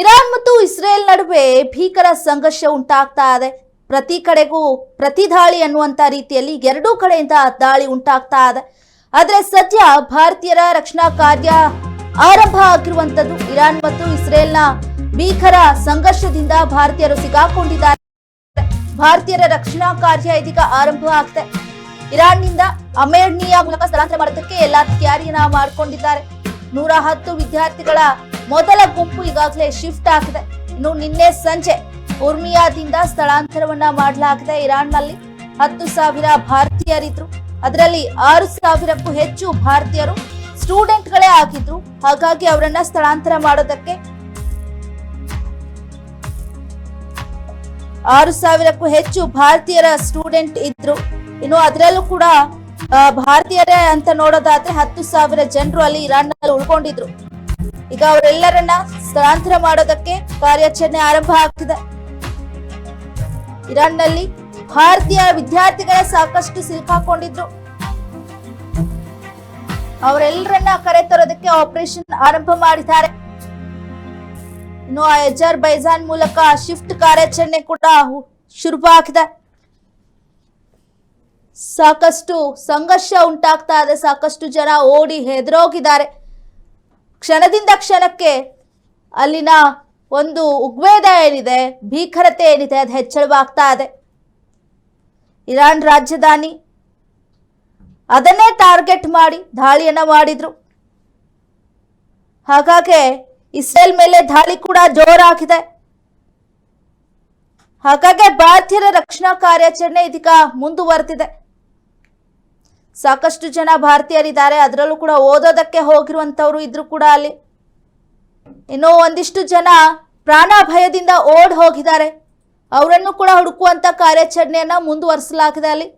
Iran ಮತ್ತು Israel ನಡುವೆ ಭೀಕರ ಸಂಘರ್ಷ ಉಂಟಾಗ್ತಾ ಇದೆ. ಪ್ರತಿ ಕಡೆಗೂ ಪ್ರತಿ ದಾಳಿ ಅನ್ನುವಂತ ರೀತಿಯಲ್ಲಿ ಎರಡೂ ಕಡೆಯಿಂದ ದಾಳಿ ಉಂಟಾಗ್ತಾ ಇದೆ. ಆದರೆ ಸದ್ಯ ಭಾರತೀಯರ ರಕ್ಷಣಾ ಕಾರ್ಯ ಆರಂಭ ಆಗಿರುವಂತದ್ದು ಇರಾನ್ ಮತ್ತು ಇಸ್ರೇಲ್ನ ಭೀಕರ ಸಂಘರ್ಷದಿಂದ ಭಾರತೀಯರು ಸಿಗಾಕೊಂಡಿದ್ದಾರೆ. ಭಾರತೀಯರ ರಕ್ಷಣಾ ಕಾರ್ಯ ಇದೀಗ ಆರಂಭ ಆಗ್ತದೆ ಇರಾನ್ನಿಂದ ಅಮೇರ್ನಿಯ ಮೂಲಕ ಸ್ಥಳಾಂತರ ಮಾಡೋದಕ್ಕೆ ಎಲ್ಲಾ ತಯಾರಿಯನ್ನ ಮಾಡಿಕೊಂಡಿದ್ದಾರೆ. ನೂರ ಹತ್ತು ವಿದ್ಯಾರ್ಥಿಗಳ ಮೊದಲ ಗುಂಪು ಈಗಾಗಲೇ ಶಿಫ್ಟ್ ಆಗಿದೆ. ಇನ್ನು ನಿನ್ನೆ ಸಂಜೆ ಉರ್ಮಿಯಾದಿಂದ ಸ್ಥಳಾಂತರವನ್ನ ಮಾಡಲಾಗಿದೆ. ಇರಾನ್ನಲ್ಲಿ ಹತ್ತು ಸಾವಿರ ಭಾರತೀಯರಿದ್ರು. ಅದರಲ್ಲಿ ಆರು ಸಾವಿರಕ್ಕೂ ಹೆಚ್ಚು ಭಾರತೀಯರು ಸ್ಟೂಡೆಂಟ್ಗಳೇ ಆಗಿದ್ರು. ಹಾಗಾಗಿ ಅವರನ್ನ ಸ್ಥಳಾಂತರ ಮಾಡೋದಕ್ಕೆ ಆರು ಸಾವಿರಕ್ಕೂ ಹೆಚ್ಚು ಭಾರತೀಯರ ಸ್ಟೂಡೆಂಟ್ ಇದ್ರು. ಇನ್ನು ಅದರಲ್ಲೂ ಕೂಡ ಭಾರತೀಯರೇ ಅಂತ ನೋಡೋದಾದ್ರೆ ಹತ್ತು ಸಾವಿರ ಜನರು ಅಲ್ಲಿ ಇರಾನ್ನಲ್ಲಿ ಉಳ್ಕೊಂಡಿದ್ರು. ಈಗ ಅವರೆಲ್ಲರನ್ನ ಸ್ಥಳಾಂತರ ಮಾಡೋದಕ್ಕೆ ಕಾರ್ಯಾಚರಣೆ ಆರಂಭ ಆಗ್ತಿದೆ. ಇರಾನ್ನಲ್ಲಿ ಭಾರತೀಯ ವಿದ್ಯಾರ್ಥಿಗಳ ಸಾಕಷ್ಟು ಸಿಲುಕಾಕೊಂಡಿದ್ರು ಅವರೆಲ್ಲರನ್ನ ಕರೆತರೋದಕ್ಕೆ ಆಪರೇಷನ್ ಆರಂಭ ಮಾಡಿದ್ದಾರೆ. ಇನ್ನು ಅಜರ್ ಬೈಜಾನ್ ಮೂಲಕ ಶಿಫ್ಟ್ ಕಾರ್ಯಾಚರಣೆ ಕೂಡ ಶುರುವಾಗಿದೆ. ಸಾಕಷ್ಟು ಸಂಘರ್ಷ ಉಂಟಾಗ್ತಾ ಇದೆ. ಸಾಕಷ್ಟು ಜನ ಓಡಿ ಹೆದರೋಗಿದ್ದಾರೆ. ಕ್ಷಣದಿಂದ ಕ್ಷಣಕ್ಕೆ ಅಲ್ಲಿನ ಒಂದು ಉಗ್ವೇದ ಏನಿದೆ, ಭೀಕರತೆ ಏನಿದೆ, ಅದು ಹೆಚ್ಚಳವಾಗ್ತಾ ಇದೆ. ಇರಾನ್ ರಾಜಧಾನಿ. ಅದನ್ನೇ ಟಾರ್ಗೆಟ್ ಮಾಡಿ, ದಾಳಿಯನ್ನ ಮಾಡಿದ್ರು. ಹಾಗಾಗಿ ಇಸ್ರೇಲ್ ಮೇಲೆ ದಾಳಿ ಕೂಡ ಜೋರಾಗಿದೆ. ಹಾಗಾಗಿ ಭಾರತೀಯರ ರಕ್ಷಣಾ ಕಾರ್ಯಾಚರಣೆ ಇದೀಗ ಮುಂದುವರೆದಿದೆ. ಸಾಕಷ್ಟು ಜನ ಭಾರತೀಯರಿದ್ದಾರೆ. ಅದರಲ್ಲೂ ಕೂಡ ಓದೋದಕ್ಕೆ ಹೋಗಿರುವಂತವ್ರು ಇದ್ರು ಕೂಡ ಅಲ್ಲಿ. ಇನ್ನೂ ಒಂದಿಷ್ಟು ಜನ ಪ್ರಾಣ ಭಯದಿಂದ ಓಡ್ ಹೋಗಿದ್ದಾರೆ. ಅವರನ್ನು ಕೂಡ ಹುಡುಕುವಂತ ಕಾರ್ಯಾಚರಣೆಯನ್ನ ಮುಂದುವರಿಸಲಾಗಿದೆ ಅಲ್ಲಿ.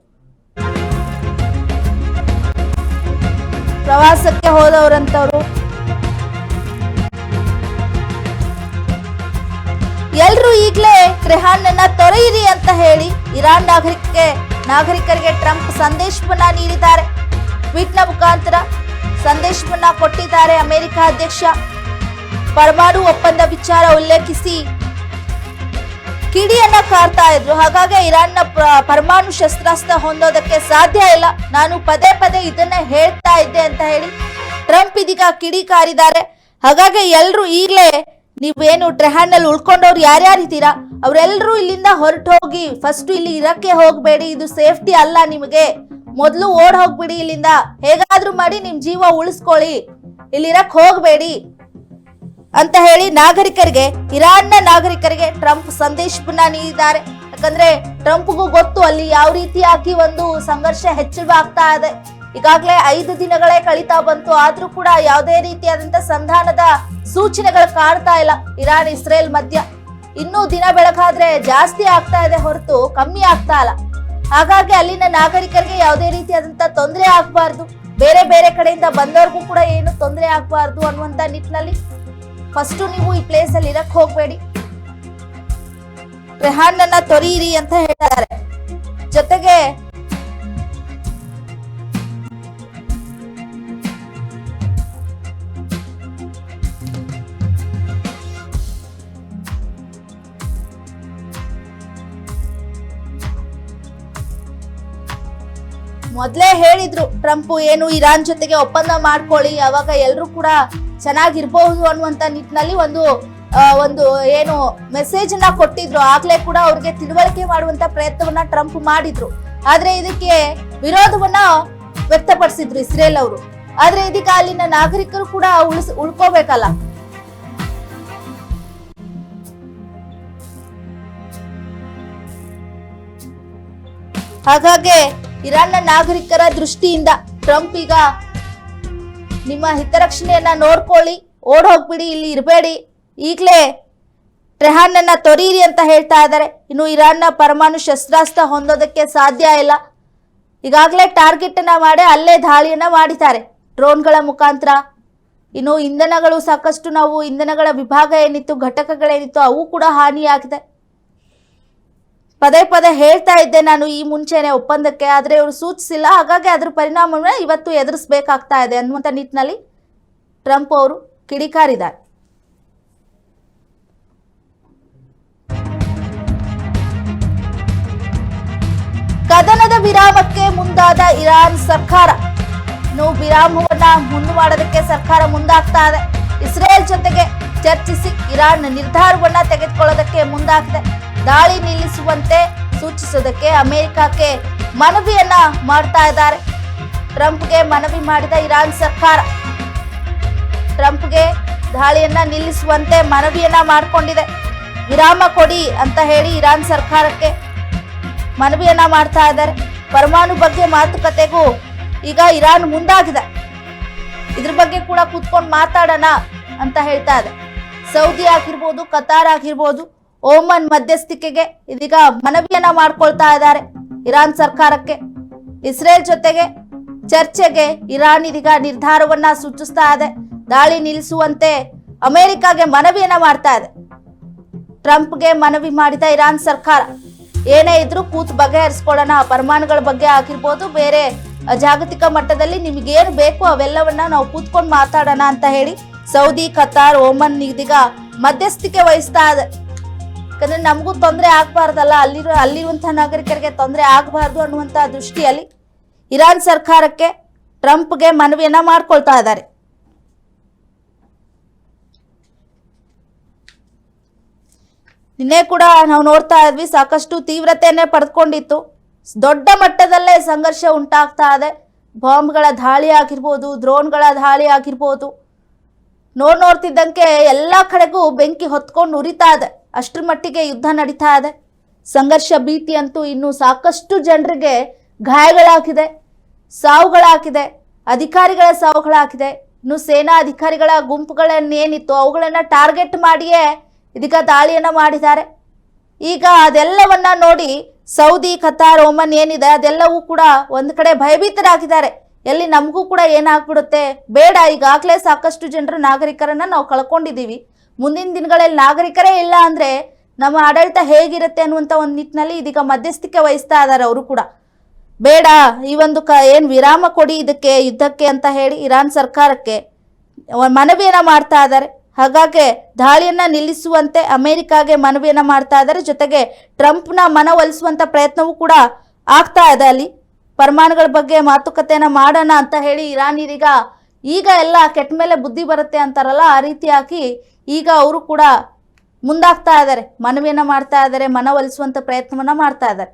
ಪ್ರವಾಸಕ್ಕೆ ಹೋದವರಂತವ್ರು ಎಲ್ರು ಈಗಲೇ ಟ್ರೆಹಾನ್ ತೊರೆಯಿರಿ ಅಂತ ಹೇಳಿ ಇರಾನ್ ನಾಗರಿಕರಿಗೆ ನಾಗರಿಕರಿಗೆ ಟ್ರಂಪ್ ಸಂದೇಶವನ್ನ ನೀಡಿದ್ದಾರೆ. ಟ್ವೀಟ್ನ ಮುಖಾಂತರ ಸಂದೇಶವನ್ನ ಕೊಟ್ಟಿದ್ದಾರೆ ಅಮೆರಿಕ ಅಧ್ಯಕ್ಷ. ಪರಮಾಣು ಒಪ್ಪಂದ ವಿಚಾರ ಉಲ್ಲೇಖಿಸಿ ಕಿಡಿಯನ್ನ ಕಾರ್ತಾ ಇದ್ರು. ಹಾಗಾಗಿ ಇರಾನ್ನ ಪ್ರ- ಪರಮಾಣು ಶಸ್ತ್ರಾಸ್ತ್ರ ಹೊಂದೋದಕ್ಕೆ ಸಾಧ್ಯ ಇಲ್ಲ. ನಾನು ಪದೇ ಪದೇ ಇದನ್ನ ಹೇಳ್ತಾ ಇದ್ದೆ ಅಂತ ಹೇಳಿ ಟ್ರಂಪ್ ಇದೀಗ ಕಿಡಿ ಕಾರಿದ್ದಾರೆ. ಹಾಗಾಗಿ ಎಲ್ರು ಈಗಲೇ ನೀವೇನು ಟ್ರೆಹಾನ್ನಲ್ಲಿ ಉಳ್ಕೊಂಡವ್ರು ಯಾರ್ಯಾರು ಇದ್ದೀರಾ ಅವರೆಲ್ಲರೂ ಇಲ್ಲಿಂದ ಹೊರಟು ಹೋಗಿ ಫಸ್ಟ್ ಇಲ್ಲಿ ಇರಕ್ಕೆ ಹೋಗ್ಬೇಡಿ, ಇದು ಸೇಫ್ಟಿ ಅಲ್ಲ ನಿಮಗೆ. ಮೊದಲು ಓಡ್ ಹೋಗ್ಬಿಡಿ ಇಲ್ಲಿಂದ. ಹೇಗಾದ್ರೂ ಮಾಡಿ ನಿಮ್ ಜೀವ ಉಳಿಸ್ಕೊಳ್ಳಿ. ಇಲ್ಲಿರಕ್ ಹೋಗ್ಬೇಡಿ ಅಂತ ಹೇಳಿ ನಾಗರಿಕರಿಗೆ, ಇರಾನ್ನ ನಾಗರಿಕರಿಗೆ ಟ್ರಂಪ್ ಸಂದೇಶವನ್ನ ನೀಡಿದ್ದಾರೆ. ಯಾಕಂದ್ರೆ ಟ್ರಂಪ್ಗೂ ಗೊತ್ತು ಅಲ್ಲಿ ಯಾವ ರೀತಿಯಾಗಿ ಒಂದು ಸಂಘರ್ಷ ಹೆಚ್ಚಳವಾಗ್ತಾ ಇದೆ. ಈಗಾಗಲೇ ಐದು ದಿನಗಳೇ ಕಳೀತಾ ಬಂತು. ಆದ್ರೂ ಕೂಡ ಯಾವುದೇ ರೀತಿಯಾದಂತ ಸಂಧಾನದ ಸೂಚನೆಗಳು ಕಾಣ್ತಾ ಇಲ್ಲ. ಇರಾನ್, ಇಸ್ರೇಲ್ ಮಧ್ಯ. ಇನ್ನೂ ದಿನ ಬೆಳಕಾದ್ರೆ ಜಾಸ್ತಿ ಆಗ್ತಾ ಇದೆ ಹೊರತು ಕಮ್ಮಿ ಆಗ್ತಾ ಇಲ್ಲ ಹಾಗಾಗಿ ಅಲ್ಲಿನ ನಾಗರಿಕರಿಗೆ ಯಾವುದೇ ರೀತಿಯಾದಂತ ತೊಂದರೆ ಆಗಬಾರ್ದು. ಬೇರೆ ಬೇರೆ ಕಡೆಯಿಂದ ಬಂದವ್ರಿಗೂ ಕೂಡ ಏನು ತೊಂದರೆ ಆಗಬಾರ್ದು ಅನ್ನುವಂತ ನಿಟ್ಟಿನಲ್ಲಿ ಫಸ್ಟ್ ನೀವು ಈ ಪ್ಲೇಸ್ ಅಲ್ಲಿ ಇರಕ್ ಹೋಗ್ಬೇಡಿ. ರೆಹಾನ್ ತೊರೀರಿ ಅಂತ ಹೇಳ್ತಾರೆ ಜೊತೆಗೆ ಮೊದ್ಲೇ ಹೇಳಿದ್ರು, ಟ್ರಂಪ್ ಏನು ಇರಾನ್ ಜೊತೆಗೆ ಒಪ್ಪಂದ ಮಾಡ್ಕೊಳ್ಳಿ, ಅವಾಗ ಎಲ್ಲರೂ ಕೂಡ ಚೆನ್ನಾಗಿರ್ಬಹುದು ಅನ್ನುವಂತ ನಿಟ್ಟಿನಲ್ಲಿ ಒಂದು ಒಂದು ಏನು ಮೆಸೇಜ್ನ ಕೊಟ್ಟಿದ್ರು. ಆಗ್ಲೇ ಕೂಡ ಅವ್ರಿಗೆ ತಿಳುವಳಿಕೆ ಮಾಡುವಂತ ಪ್ರಯತ್ನವನ್ನ ಟ್ರಂಪ್ ಮಾಡಿದ್ರು. ಆದ್ರೆ ಇದಕ್ಕೆ ವಿರೋಧವನ್ನ ವ್ಯಕ್ತಪಡಿಸಿದ್ರು ಇಸ್ರೇಲ್ ಅವರು. ಆದ್ರೆ ಇದಕ್ಕೆ ಅಲ್ಲಿನ ನಾಗರಿಕರು ಕೂಡ ಉಳಿಸ್, ಉಳ್ಕೋಬೇಕಲ್ಲ. ಹಾಗಾಗಿ ಇರಾನ್ನ ನಾಗರಿಕರ ದೃಷ್ಟಿಯಿಂದ ಟ್ರಂಪ್ ಈಗ ನಿಮ್ಮ ಹಿತರಕ್ಷಣೆಯನ್ನ ನೋಡ್ಕೊಳ್ಳಿ, ಓಡ್ ಹೋಗ್ಬಿಡಿ, ಇಲ್ಲಿ ಇರಬೇಡಿ. ಈಗಲೇ ಟ್ರೆಹಾನ್ನ ತೊರೀರಿ ಅಂತ ಹೇಳ್ತಾ ಇದ್ದಾರೆ. ಇನ್ನು ಇರಾನ್ನ ಪರಮಾಣು ಶಸ್ತ್ರಾಸ್ತ್ರ ಹೊಂದೋದಕ್ಕೆ ಸಾಧ್ಯ ಇಲ್ಲ. ಈಗಾಗಲೇ ಟಾರ್ಗೆಟ್ ಮಾಡಿ ಅಲ್ಲೇ ದಾಳಿಯನ್ನ ಮಾಡಿದ್ದಾರೆ ಡ್ರೋನ್ಗಳ ಮುಖಾಂತರ. ಇನ್ನು ಇಂಧನಗಳು ಸಾಕಷ್ಟು ನಾವು ಇಂಧನಗಳ ವಿಭಾಗ ಏನಿತ್ತು, ಘಟಕಗಳೇನಿತ್ತು, ಅವು ಕೂಡ ಹಾನಿಯಾಗಿದೆ. ಪದೇ ಪದೇ ಹೇಳ್ತಾ ಇದ್ದೆ ನಾನು ಈ ಮುಂಚೆನೆ ಒಪ್ಪಂದಕ್ಕೆ, ಆದ್ರೆ ಇವರು ಸೂಚಿಸಿಲ್ಲ. ಹಾಗಾಗಿ ಅದ್ರ ಪರಿಣಾಮವನ್ನ ಇವತ್ತು ಎದುರಿಸಬೇಕಾಗ್ತಾ ಇದೆ ಅನ್ನುವಂತ ನಿಟ್ಟಿನಲ್ಲಿ ಟ್ರಂಪ್ ಅವರು ಕಿಡಿಕಾರಿದ್ದಾರೆ. ಕದನದ ವಿರಾಮಕ್ಕೆ ಮುಂದಾದ ಇರಾನ್ ಸರ್ಕಾರ. ನೋವು ವಿರಾಮವನ್ನ ಮುಂದೆ ಮಾಡೋದಕ್ಕೆ ಸರ್ಕಾರ ಮುಂದಾಗ್ತಾ ಇದೆ. ಇಸ್ರೇಲ್ ಜೊತೆಗೆ ಚರ್ಚಿಸಿ ಇರಾನ್ ನಿರ್ಧಾರವನ್ನ ತೆಗೆದುಕೊಳ್ಳೋದಕ್ಕೆ ಮುಂದಾಗಿದೆ ದಾಳಿ ನಿಲ್ಲಿಸುವಂತೆ ಸೂಚಿಸೋದಕ್ಕೆ ಅಮೆರಿಕಕ್ಕೆ ಮನವಿಯನ್ನ ಮಾಡ್ತಾ ಇದ್ದಾರೆ. ಟ್ರಂಪ್ಗೆ ಮನವಿ ಮಾಡಿದ ಇರಾನ್ ಸರ್ಕಾರ. ಟ್ರಂಪ್ಗೆ ದಾಳಿಯನ್ನ ನಿಲ್ಲಿಸುವಂತೆ ಮನವಿಯನ್ನ ಮಾಡಿಕೊಂಡಿದೆ. ವಿರಾಮ ಕೊಡಿ ಅಂತ ಹೇಳಿ ಇರಾನ್ ಸರ್ಕಾರಕ್ಕೆ ಮನವಿಯನ್ನ ಮಾಡ್ತಾ ಇದ್ದಾರೆ. ಪರಮಾಣು ಬಗ್ಗೆ ಮಾತುಕತೆಗೂ ಈಗ ಇರಾನ್ ಮುಂದಾಗಿದೆ. ಇದ್ರ ಬಗ್ಗೆ ಕೂಡ ಕೂತ್ಕೊಂಡು ಮಾತಾಡೋಣ ಅಂತ ಹೇಳ್ತಾ ಇದೆ. ಸೌದಿ ಆಗಿರ್ಬೋದು, ಕತಾರ್ ಆಗಿರ್ಬೋದು ಓಮನ್ ಮಧ್ಯಸ್ಥಿಕೆಗೆ ಇದೀಗ ಮನವಿಯನ್ನ ಮಾಡ್ಕೊಳ್ತಾ ಇದ್ದಾರೆ ಇರಾನ್ ಸರ್ಕಾರಕ್ಕೆ. ಇಸ್ರೇಲ್ ಜೊತೆಗೆ ಚರ್ಚೆಗೆ ಇರಾನ್ ಇದೀಗ ನಿರ್ಧಾರವನ್ನ ಸೂಚಿಸ್ತಾ ಇದೆ. ದಾಳಿ ನಿಲ್ಲಿಸುವಂತೆ ಅಮೆರಿಕಾಗೆ ಮನವಿಯನ್ನ ಮಾಡ್ತಾ ಇದೆ. ಟ್ರಂಪ್ಗೆ ಮನವಿ ಮಾಡಿದ ಇರಾನ್ ಸರ್ಕಾರ. ಏನೇ ಇದ್ರೂ ಕೂತ್ ಬಗೆಹರಿಸ್ಕೊಳ್ಳೋಣ ಪರಮಾಣುಗಳ ಬಗ್ಗೆ ಆಗಿರ್ಬೋದು, ಬೇರೆ ಜಾಗತಿಕ ಮಟ್ಟದಲ್ಲಿ ನಿಮಗೇನು ಬೇಕು ಅವೆಲ್ಲವನ್ನ ನಾವು ಕೂತ್ಕೊಂಡು ಮಾತಾಡೋಣ ಅಂತ ಹೇಳಿ ಸೌದಿ ಕತಾರ್ ಓಮನ್ ಇದೀಗ ಮಧ್ಯಸ್ಥಿಕೆ ವಹಿಸ್ತಾ ಇದೆ. ಯಾಕಂದ್ರೆ ನಮಗೂ ತೊಂದರೆ ಆಗಬಾರ್ದಲ್ಲ, ಅಲ್ಲಿರೋ ಅಲ್ಲಿರುವಂತಹ ನಾಗರಿಕರಿಗೆ ತೊಂದರೆ ಆಗಬಾರ್ದು ಅನ್ನುವಂಥ ದೃಷ್ಟಿಯಲ್ಲಿ ಇರಾನ್ ಸರ್ಕಾರಕ್ಕೆ ಟ್ರಂಪ್ಗೆ ಮನವಿಯನ್ನ ಮಾಡ್ಕೊಳ್ತಾ ಇದ್ದಾರೆ. ನಿನ್ನೆ ಕೂಡ ನಾವು ನೋಡ್ತಾ ಇದ್ವಿ, ಸಾಕಷ್ಟು ತೀವ್ರತೆಯನ್ನೇ ಪಡೆದುಕೊಂಡಿತ್ತು. ದೊಡ್ಡ ಮಟ್ಟದಲ್ಲೇ ಸಂಘರ್ಷ ಉಂಟಾಗ್ತಾ ಇದೆ. ಬಾಂಬ್ಗಳ ದಾಳಿ ಆಗಿರ್ಬೋದು, ಡ್ರೋನ್ಗಳ ದಾಳಿ ಆಗಿರ್ಬೋದು. ನೋಡ್ ನೋಡ್ತಿದ್ದಂಗೆ ಎಲ್ಲ ಕಡೆಗೂ ಬೆಂಕಿ ಹೊತ್ಕೊಂಡು ಉರಿತಾ ಇದೆ. ಅಷ್ಟರ ಮಟ್ಟಿಗೆ ಯುದ್ಧ ನಡೀತಾ ಇದೆ. ಸಂಘರ್ಷ ಭೀತಿ ಅಂತೂ ಇನ್ನೂ ಸಾಕಷ್ಟು ಜನರಿಗೆ ಗಾಯಗಳಾಗಿದೆ, ಸಾವುಗಳಾಗಿದೆ, ಅಧಿಕಾರಿಗಳ ಸಾವುಗಳಾಗಿದೆ. ಇನ್ನು ಸೇನಾ ಅಧಿಕಾರಿಗಳ ಗುಂಪುಗಳನ್ನೇನಿತ್ತು ಅವುಗಳನ್ನು ಟಾರ್ಗೆಟ್ ಮಾಡಿಯೇ ಇದೀಗ ದಾಳಿಯನ್ನ ಮಾಡಿದ್ದಾರೆ. ಈಗ ಅದೆಲ್ಲವನ್ನ ನೋಡಿ ಸೌದಿ ಕತಾರ್ ಓಮನ್ ಏನಿದೆ ಅದೆಲ್ಲವೂ ಕೂಡ ಒಂದು ಕಡೆ ಭಯಭೀತರಾಗಿದ್ದಾರೆ. ಎಲ್ಲಿ ನಮಗೂ ಕೂಡ ಏನಾಗ್ಬಿಡುತ್ತೆ ಬೇಡ, ಈಗಾಗಲೇ ಸಾಕಷ್ಟು ಜನರು ನಾಗರಿಕರನ್ನ ನಾವು ಕಳ್ಕೊಂಡಿದ್ದೀವಿ. ಮುಂದಿನ ದಿನಗಳಲ್ಲಿ ನಾಗರಿಕರೇ ಇಲ್ಲ ಅಂದರೆ ನಮ್ಮ ಆಡಳಿತ ಹೇಗಿರುತ್ತೆ ಅನ್ನುವಂಥ ಒಂದು ನಿಟ್ಟಿನಲ್ಲಿ ಇದೀಗ ಮಧ್ಯಸ್ಥಿಕೆ ವಹಿಸ್ತಾ ಇದ್ದಾರೆ ಅವರು ಕೂಡ. ಬೇಡ, ಈ ಒಂದು ಕ ಏನು ವಿರಾಮ ಕೊಡಿ ಇದಕ್ಕೆ, ಯುದ್ಧಕ್ಕೆ ಅಂತ ಹೇಳಿ ಇರಾನ್ ಸರ್ಕಾರಕ್ಕೆ ಮನವಿಯನ್ನು ಮಾಡ್ತಾ ಇದ್ದಾರೆ ಹಾಗಾಗಿ ದಾಳಿಯನ್ನು ನಿಲ್ಲಿಸುವಂತೆ ಅಮೆರಿಕಾಗೆ ಮನವಿಯನ್ನು ಮಾಡ್ತಾ ಇದ್ದಾರೆ ಜೊತೆಗೆ ಟ್ರಂಪ್ನ ಮನವೊಲಿಸುವಂಥ ಪ್ರಯತ್ನವೂ ಕೂಡ ಆಗ್ತಾ ಇದೆ ಅಲ್ಲಿ. ಪರಮಾಣುಗಳ ಬಗ್ಗೆ ಮಾತುಕತೆಯನ್ನು ಮಾಡೋಣ ಅಂತ ಹೇಳಿ ಇರಾನ್ ಇದೀಗ ಈಗ ಎಲ್ಲ ಕೆಟ್ಟ ಮೇಲೆ ಬುದ್ಧಿ ಬರುತ್ತೆ ಅಂತಾರಲ್ಲ, ಆ ರೀತಿಯಾಗಿ ಈಗ ಅವರು ಕೂಡ ಮುಂದಾಗ್ತಾ ಇದ್ದಾರೆ ಮನವಿಯನ್ನು ಮಾಡ್ತಾ ಇದ್ದಾರೆ ಮನವೊಲಿಸುವಂಥ ಪ್ರಯತ್ನವನ್ನು ಮಾಡ್ತಾ ಇದ್ದಾರೆ.